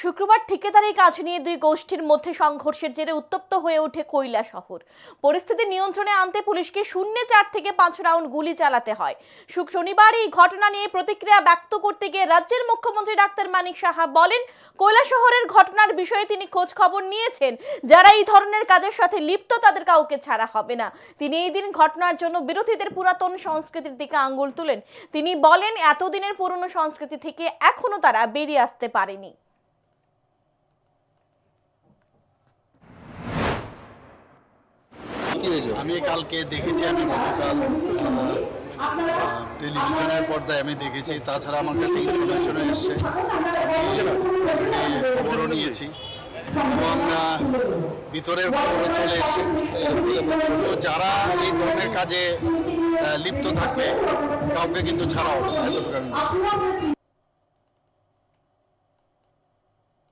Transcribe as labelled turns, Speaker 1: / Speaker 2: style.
Speaker 1: শুক্রবার ঠিকাদারি কাজ নিয়ে দুই গোষ্ঠীর মধ্যে সংঘর্ষের জেরে উত্তপ্ত হয়ে ওঠে কৈলা শহর। পরিস্থিতি নিয়ন্ত্রণে আনতে পুলিশকে শূন্য চার থেকে পাঁচ রাউন্ড গুলি চালাতে হয়। শুক শনিবার এই ঘটনা নিয়ে প্রতিক্রিয়া ব্যক্ত করতে গিয়ে রাজ্যের মুখ্যমন্ত্রী ডাক্তার মানিক সাহা বলেন, কৈলা শহরের ঘটনার বিষয়ে তিনি খোঁজ খবর নিয়েছেন। যারা এই ধরনের কাজের সাথে লিপ্ত, তাদের কাউকে ছাড়া হবে না। তিনি এই দিন ঘটনার জন্য বিরোধীদের পুরাতন সংস্কৃতির দিকে আঙ্গুল তুলেন। তিনি বলেন, এতদিনের পুরনো সংস্কৃতি থেকে এখনও তারা বেরিয়ে আসতে পারেনি।
Speaker 2: হয়েছে?
Speaker 3: আমি কালকে দেখেছি, আমি গতকাল টেলিভিশনের পর্দায় আমি দেখেছি। তাছাড়া আমার কাছে ইনফরমেশনও এসছে। খবরও নিয়েছি। এবং ভিতরের খবরও চলে এসছে। তো যারা এই ধরনের কাজে লিপ্ত থাকবে, কাউকে কিন্তু ছাড়া হবে না